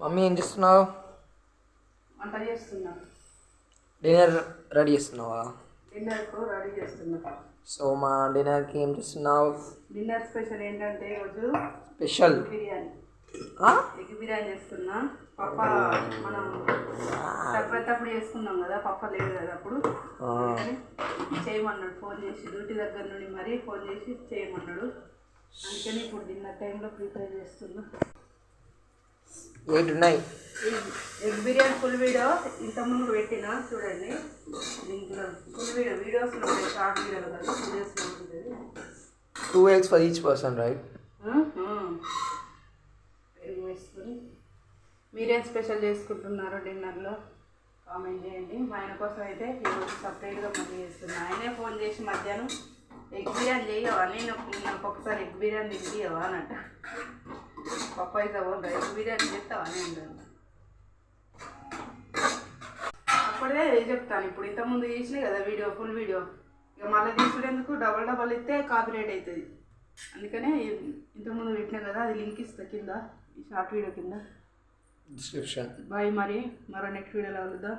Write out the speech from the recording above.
Mummy ఏం చేస్తున్నావు? వంట చేస్తున్నా. డిన్నర్ రెడీ చేస్తున్నావా? డిన్నర్కు రెడీ చేస్తున్నా. సో మా డిన్నర్కి ఏం చేస్తున్నావు? డిన్నర్ స్పెషల్ ఏంటంటే ఈరోజు స్పెషల్? బిర్యానీ? ఎగ్ బిర్యానీ చేస్తున్నా. పప్ప మనం సంక్రాంతి అప్పుడు చేసుకున్నాం కదా పప్ప లేదు కదా అప్పుడు. చేయమన్నాడు ఫోన్ చేసి డ్యూటీ దగ్గర నుండి మరీ ఫోన్ చేసి చేయమన్నాడు. అందుకని ఇప్పుడు డిన్నర్ టైంలో ప్రిపేర్ చేస్తున్నా. ఎయిట్ ఉన్నాయి ఎగ్ బిర్యానీ ఫుల్ వీడియో ఇంతకుముందు పెట్టిన చూడండి. దీంట్లో ఫుల్ వీడియో వీడియోస్లో ఉంటాయి షార్ట్ వీడియోలు కదా వీడియోస్లో ఉంటుంది. Two eggs for each person right పెరుగు వేసుకొని. మీరేం స్పెషల్ చేసుకుంటున్నారో డిన్నర్లో? కామెంట్ చేయండి. మా ఆయన కోసం అయితే ఈరోజు సపరేట్గా మళ్ళీ చేస్తున్నా. ఆయనే ఫోన్ చేసి మధ్యాహ్నం ఎగ్ బిర్యానీ చేయవా నేను నాకు ఒకసారి ఎగ్ బిర్యానీ తినిపియవా అని అంట. పప్పాయి తవ్వండి ఎగ్ బిర్యానీ చేస్తావా అని అన్నాను అప్పుడే చెప్తాను. ఇప్పుడు ఇంతకుముందు చేసినాయి కదా వీడియో ఫుల్ వీడియో. ఇక మళ్ళీ తీసుకునేందుకు డబల్ డబల్ ఇస్తే కాపీరైట్ అవుతుంది అందుకనే ఇంతకుముందు పెట్టినా కదా అది లింక్ ఇస్తా కింద ఈ షార్ట్ వీడియో కింద. డిస్క్రిప్షన్ బాయ్ మరి. మరో నెక్స్ట్ వీడియోలో కలుద్దాం.